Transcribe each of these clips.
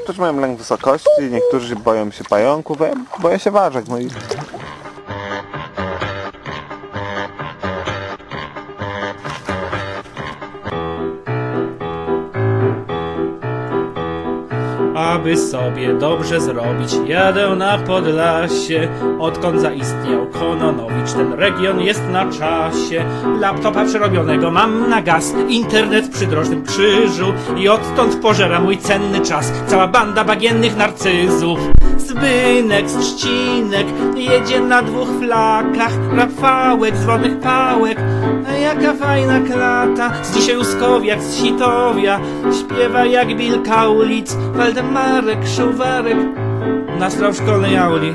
Niektórzy mają lęk wysokości, niektórzy boją się pająków, boję się ważek. No i Aby sobie dobrze zrobić, jadę na Podlasie. Odkąd zaistniał Kononowicz, ten region jest na czasie. Laptopa przerobionego mam na gaz, internet przy drożnym krzyżu i odtąd pożera mój cenny czas. Cała banda bagiennych narcyzów. Zbynek, Trzcinek, jedzie na dwóch flakach, Rafałek, dzwonych pałek, a jaka fajna klata, z Dzisiejskowiak, z Sitowia, śpiewa jak Bill Kaulic, Waldemarek, Szuwarek, nastrał w szkolnej auli.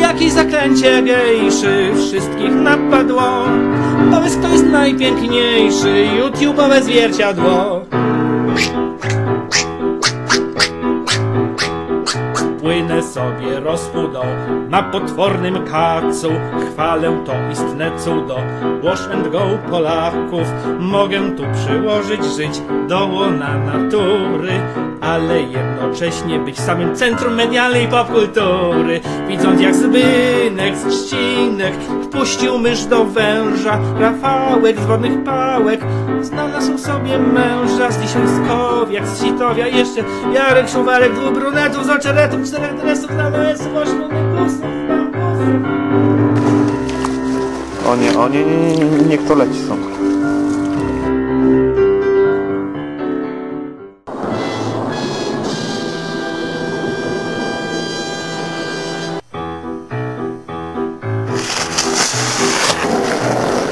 Jakiej zaklęcie gejszy wszystkich napadło, powiedz kto jest najpiękniejszy, YouTube'owe zwierciadło. Płynę sobie rozpudą. Na potwornym kacu Chwalę to istne cudo. Wash and go Polaków Mogę tu przyłożyć żyć do łona natury Ale jednocześnie być samym centrum medialnej popkultury. Widząc jak Zbynek z Trzcinek Wpuścił mysz do węża Rafałek z wodnych pałek Znalazł sobie męża z Dzisiejskowiak, z Sitowia Jeszcze Jarek Szuwarek, dwóch brunetów z oczeretów Czterech dresów na OS, ośmiu kusów, o nie, o nie, nie, nie, niech to leci są.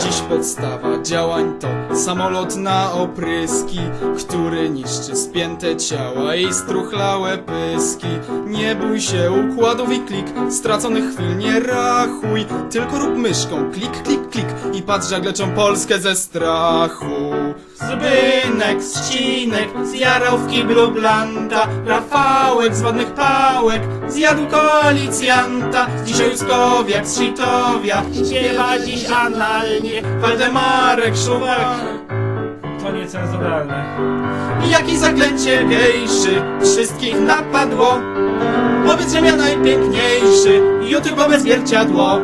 Dziś podstawa działań to samolot na opryski, który niszczy spięte ciała i struchlałe pyski. Nie bój się układów i klik, straconych chwil nie rachuj, tylko rób myszką klik, klik, klik i patrz jak leczą Polskę ze strachu. Zbynek, Ścinek, zjarał w kiblu blanta Rafałek z wodnych pałek, zjadł koalicjanta Dzisiejskowiak z Sitowia, śpiewa dziś analnie Waldemarek, Szuwarek To niecenzuralne Jakie zaklęcie gejszy wszystkich napadło? Powiedz, że ja najpiękniejszy, YouTube'owe zwierciadło.